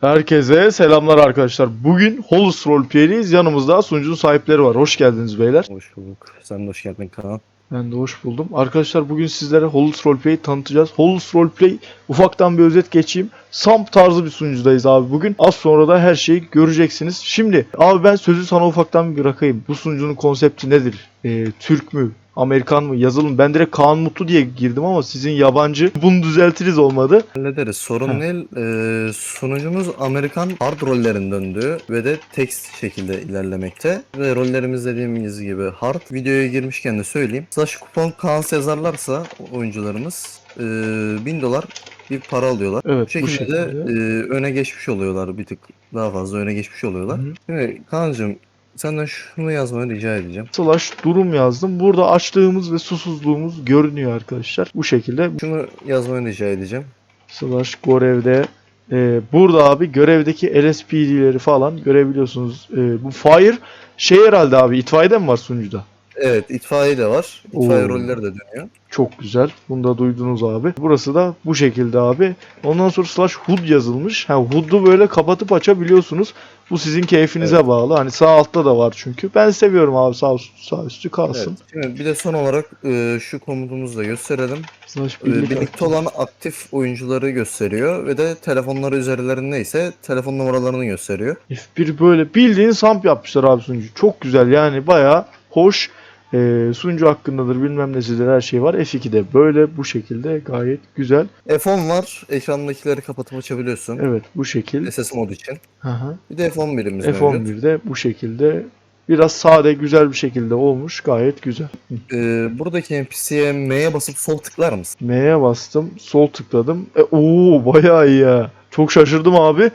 Herkese selamlar arkadaşlar. Bugün Holus Roleplay'deyiz. Yanımızda sunucunun sahipleri var. Hoş geldiniz beyler. Hoş bulduk. Sen de hoş geldin Kaan. Ben de hoş buldum. Arkadaşlar bugün sizlere Holus Roleplay'i tanıtacağız. Holus Roleplay ufaktan bir özet geçeyim. Samp tarzı bir sunucudayız abi bugün. Az sonra da her şeyi göreceksiniz. Şimdi abi ben sözü sana ufaktan bir bırakayım. Bu sunucunun konsepti nedir? Ee, Türk mü? Amerikan mı? Yazılım. Ben direkt Kaan Mutlu diye girdim ama sizin yabancı. Bunu düzeltiriz olmadı. Hallederiz. Sorun Heh. değil. Ee, sunucumuz Amerikan hard rollerin döndüğü ve de text şekilde ilerlemekte. Ve rollerimiz dediğimiz gibi hard. Videoya girmişken de söyleyeyim. Slash kupon Kaan yazarlarsa oyuncularımız ee, 1000 dolar bir para alıyorlar. Evet Bu şekilde, bu şekilde. ee, öne geçmiş oluyorlar bir tık daha fazla öne geçmiş oluyorlar. Hı hı. Şimdi Kaan'cığım senden şunu yazmanı rica edeceğim. slash durum yazdım. Burada açlığımız ve susuzluğumuz görünüyor arkadaşlar. Bu şekilde Şunu yazmanı rica edeceğim. slash görevde e, burada abi görevdeki LSPD'leri falan görebiliyorsunuz. E, bu Fire şey herhalde abi itfaiyede mi var sunucuda? Evet itfaiye de var. İtfaiye Oo. rolleri de dönüyor. Çok güzel. Bunu da duydunuz abi. Burası da bu şekilde abi. Ondan sonra slash HUD yazılmış. Ha HUD'u böyle kapatıp açabiliyorsunuz. Bu sizin keyfinize bağlı. Hani sağ altta da var çünkü. Ben seviyorum abi sağ, üst- sağ üstü Evet. kalsın. Şimdi bir de son olarak e, şu komutumuzu da gösterelim. Slash E, birlik birlikte olan aktif oyuncuları gösteriyor ve de telefonları üzerlerindeyse telefon numaralarını gösteriyor. F1 böyle bildiğin samp yapmışlar abi sunucu. Çok güzel yani bayağı hoş. Ee, sunucu hakkındadır bilmem nesidir her şey var. F2'de böyle bu şekilde gayet güzel. F10 var. Ekrandakileri kapatıp açabiliyorsun. Evet bu şekil. SS mod için. Hı. Bir de F11'imiz mevcut. F11'de bu şekilde biraz sade güzel bir şekilde olmuş. Gayet güzel. E, buradaki NPC'ye M'ye basıp sol tıklar mısın? M'ye bastım. Sol tıkladım. E, oo bayağı iyi ya. Çok şaşırdım abi.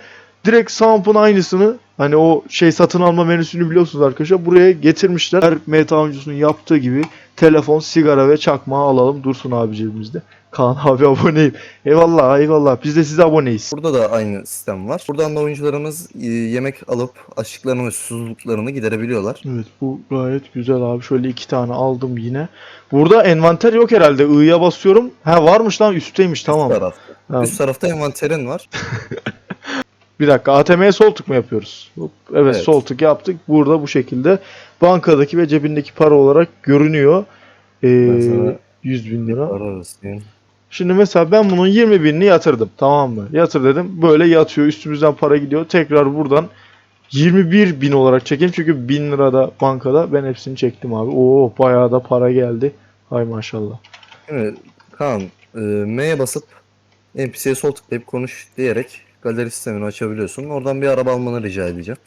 Direkt Samp'ın aynısını hani o şey satın alma menüsünü biliyorsunuz arkadaşlar. Buraya getirmişler. Her meta oyuncusunun yaptığı gibi telefon, sigara ve çakmağı alalım dursun abi cebimizde. Kaan abi aboneyim. Eyvallah eyvallah. Biz de size aboneyiz. Burada da aynı sistem var. Buradan da oyuncularımız e, yemek alıp açlıklarını ve susuzluklarını giderebiliyorlar. Evet bu gayet güzel abi. Şöyle iki tane aldım yine. Burada envanter yok herhalde. I'ya basıyorum. Ha varmış lan üstteymiş tamam. Üst tarafta. Tamam. Üst tarafta envanterin var. Bir dakika ATM'ye sol tık mı yapıyoruz? Evet, Evet. sol tık yaptık. Burada bu şekilde bankadaki ve cebindeki para olarak görünüyor. Ee, Ben sana 100 bin lira. Şimdi mesela ben bunun 20 binini yatırdım. Tamam mı? Yatır dedim. Böyle yatıyor. Üstümüzden para gidiyor. Tekrar buradan 21 bin olarak çekeyim. Çünkü 1000 lira da bankada. Ben hepsini çektim abi. Oo bayağı da para geldi. Hay maşallah. Şimdi Kaan e, M'ye basıp NPC'ye sol tıklayıp konuş diyerek galeri sistemini açabiliyorsun. Oradan bir araba almanı rica edeceğim.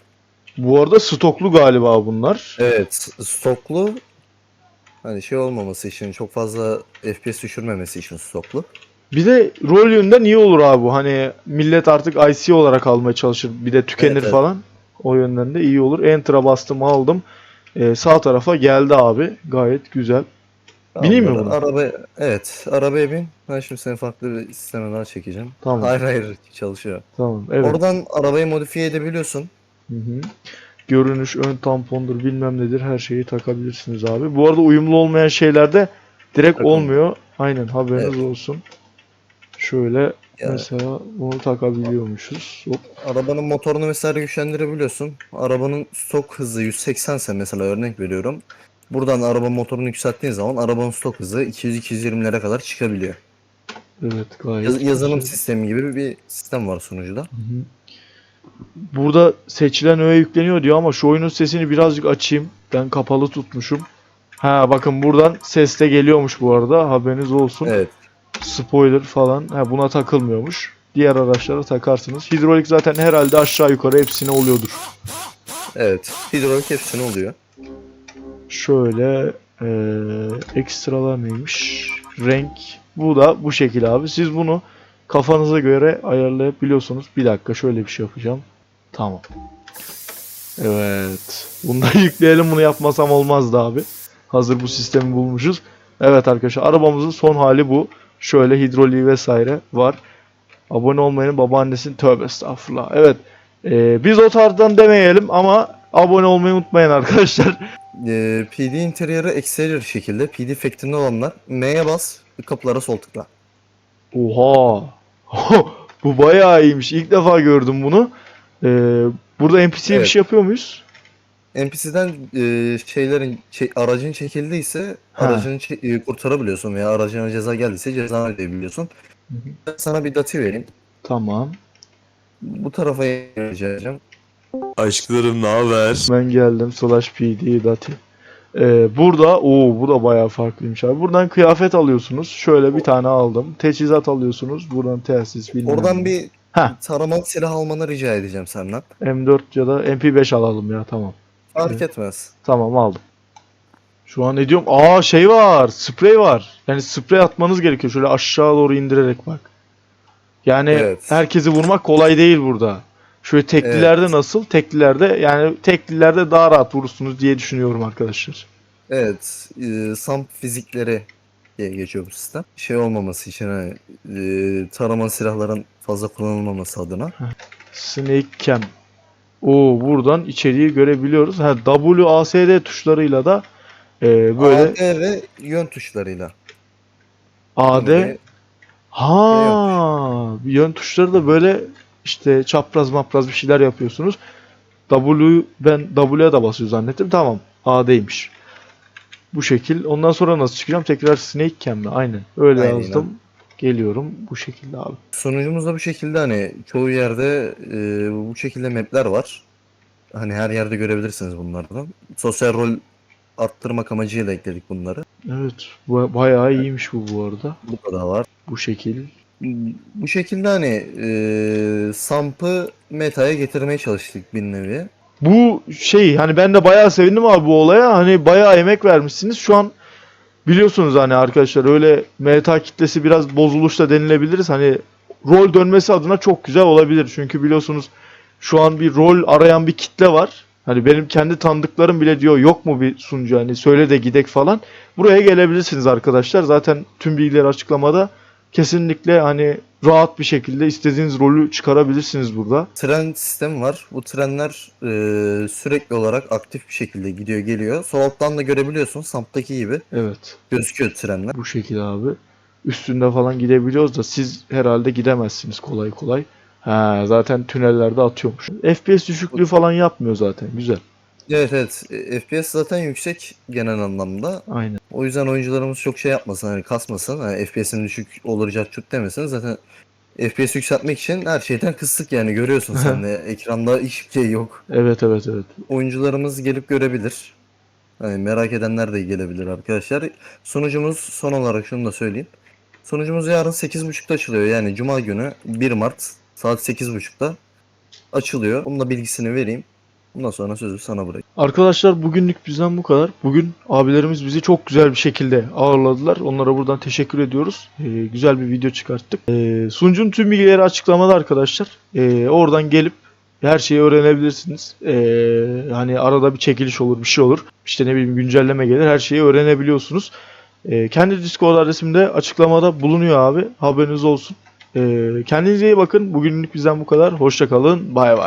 Bu arada stoklu galiba bunlar. Evet stoklu hani şey olmaması için çok fazla FPS düşürmemesi için stoklu. Bir de rol yönünden iyi olur abi bu. Hani millet artık IC olarak almaya çalışır. Bir de tükenir Evet, evet. falan. O yönden de iyi olur. Enter'a bastım aldım. Ee, sağ tarafa geldi abi. Gayet güzel. Bineyim mi buna? Araba, evet arabaya bin. Ben şimdi seni farklı bir sisteme daha çekeceğim. Tamam. Hayır hayır çalışıyor. Tamam. Evet. Oradan arabayı modifiye edebiliyorsun. Hı hı. Görünüş, ön tampondur bilmem nedir her şeyi takabilirsiniz abi. Bu arada uyumlu olmayan şeylerde direkt Takılmıyor. olmuyor. Aynen haberiniz Evet. olsun. Şöyle Ya. mesela bunu takabiliyormuşuz. Hop. Arabanın motorunu vesaire güçlendirebiliyorsun. Arabanın stok hızı 180 ise mesela örnek veriyorum. Buradan araba motorunu yükselttiğin zaman arabanın stok hızı 200-220'lere kadar çıkabiliyor. Evet gayet Yaz- yazılım güzel. sistemi gibi bir sistem var sunucuda. Hı hı. Burada seçilen öğe yükleniyor diyor ama şu oyunun sesini birazcık açayım. Ben kapalı tutmuşum. Ha bakın buradan ses de geliyormuş bu arada. Haberiniz olsun. Evet. Spoiler falan. Ha buna takılmıyormuş. Diğer araçlara takarsınız. Hidrolik zaten herhalde aşağı yukarı hepsine oluyordur. Evet. Hidrolik hepsine oluyor. Şöyle eee, ekstralar neymiş? Renk. Bu da bu şekil abi. Siz bunu kafanıza göre ayarlayabiliyorsunuz. Bir dakika şöyle bir şey yapacağım. Tamam. Evet. Bunu da yükleyelim. Bunu yapmasam olmazdı abi. Hazır bu sistemi bulmuşuz. Evet arkadaşlar arabamızın son hali bu. Şöyle hidroliği vesaire var. Abone olmayanın babaannesinin tövbe estağfurullah. Evet. eee, biz o tarzdan demeyelim ama abone olmayı unutmayın arkadaşlar. Ee, PD interior'ı exterior şekilde PD factory'inde olanlar M'ye bas kapılara sol tıkla. Oha. Bu bayağı iyiymiş. İlk defa gördüm bunu. Ee, burada NPC'ye bir Evet. şey yapıyor muyuz? NPC'den e, şeylerin şey, aracın çekildiyse Ha. aracını çe- e, kurtarabiliyorsun veya aracına ceza geldiyse ceza ödeyebiliyorsun. Hı hı. Ben sana bir dati vereyim. Tamam. Bu tarafa rica edeceğim. Aşklarım ne haber? Ben geldim. Slash PD dati. Ee, burada o bu da bayağı farklıymış abi. Buradan kıyafet alıyorsunuz. Şöyle bir tane aldım. Teçhizat alıyorsunuz. Buradan telsiz bilmem Oradan bir Ha. taramalı silah almanı rica edeceğim senden. M4 ya da MP5 alalım ya tamam. Fark Evet. etmez. Tamam aldım. Şu an ne diyorum? Aa şey var. Sprey var. Yani sprey atmanız gerekiyor. Şöyle aşağı doğru indirerek bak. Yani Evet. herkesi vurmak kolay değil burada. Şöyle teklilerde Evet. nasıl? Teklilerde yani teklilerde daha rahat vurursunuz diye düşünüyorum arkadaşlar. Evet. E, SAMP fizikleri diye geçiyor bu sistem. Şey olmaması için hani, e, tarama silahların fazla kullanılmaması adına. Snake Cam. Oo buradan içeriği görebiliyoruz. Ha WASD tuşlarıyla da e, böyle AD ve yön tuşlarıyla. AD Ha, yön tuşları da böyle işte çapraz mapraz bir şeyler yapıyorsunuz. W ben W'ye da basıyor zannettim. Tamam. A'deymiş. Bu şekil. Ondan sonra nasıl çıkacağım? Tekrar Snake Cam'le. Aynen. Öyle Aynen. yazdım. Geliyorum bu şekilde abi. Sunucumuzda bu şekilde hani çoğu yerde e, bu şekilde mapler var. Hani her yerde görebilirsiniz bunlardan. Sosyal rol arttırmak amacıyla ekledik bunları. Evet. Bayağı iyiymiş bu bu arada. Bu da var. Bu şekil. Bu şekilde hani e, Samp'ı meta'ya getirmeye çalıştık bir nevi. Bu şey hani ben de bayağı sevindim abi bu olaya. Hani bayağı emek vermişsiniz. Şu an biliyorsunuz hani arkadaşlar öyle meta kitlesi biraz bozuluşta denilebiliriz. Hani rol dönmesi adına çok güzel olabilir. Çünkü biliyorsunuz şu an bir rol arayan bir kitle var. Hani benim kendi tanıdıklarım bile diyor yok mu bir sunucu hani söyle de gidek falan. Buraya gelebilirsiniz arkadaşlar. Zaten tüm bilgiler açıklamada. Kesinlikle hani rahat bir şekilde istediğiniz rolü çıkarabilirsiniz burada. Tren sistemi var. Bu trenler e, sürekli olarak aktif bir şekilde gidiyor geliyor. Sol alttan da görebiliyorsun Samp'taki gibi Evet. gözüküyor trenler. Bu şekilde abi. Üstünde falan gidebiliyoruz da siz herhalde gidemezsiniz kolay kolay. Ha, zaten tünellerde atıyormuş. FPS düşüklüğü falan yapmıyor zaten. Güzel. Evet evet E, FPS zaten yüksek genel anlamda. Aynen. O yüzden oyuncularımız çok şey yapmasın hani kasmasın. Hani FPS'in düşük olur çut demesin. Zaten FPS yükseltmek için her şeyden kıstık yani görüyorsun sen de ekranda hiçbir şey yok. Evet evet evet. Oyuncularımız gelip görebilir. Hani merak edenler de gelebilir arkadaşlar. Sunucumuz son olarak şunu da söyleyeyim. Sunucumuz yarın 8.30'da açılıyor. Yani Cuma günü 1 Mart saat 8.30'da açılıyor. Bunun da bilgisini vereyim. Bundan sonra sözü sana bırakayım. Arkadaşlar bugünlük bizden bu kadar. Bugün abilerimiz bizi çok güzel bir şekilde ağırladılar. Onlara buradan teşekkür ediyoruz. Ee, güzel bir video çıkarttık. Ee, sunucunun tüm bilgileri açıklamada arkadaşlar. Ee, oradan gelip her şeyi öğrenebilirsiniz. Ee, hani arada bir çekiliş olur, bir şey olur. İşte ne bileyim güncelleme gelir. Her şeyi öğrenebiliyorsunuz. Ee, kendi Discord adresimde açıklamada bulunuyor abi. Haberiniz olsun. Ee, kendinize iyi bakın. Bugünlük bizden bu kadar. Hoşça kalın. Bay bay.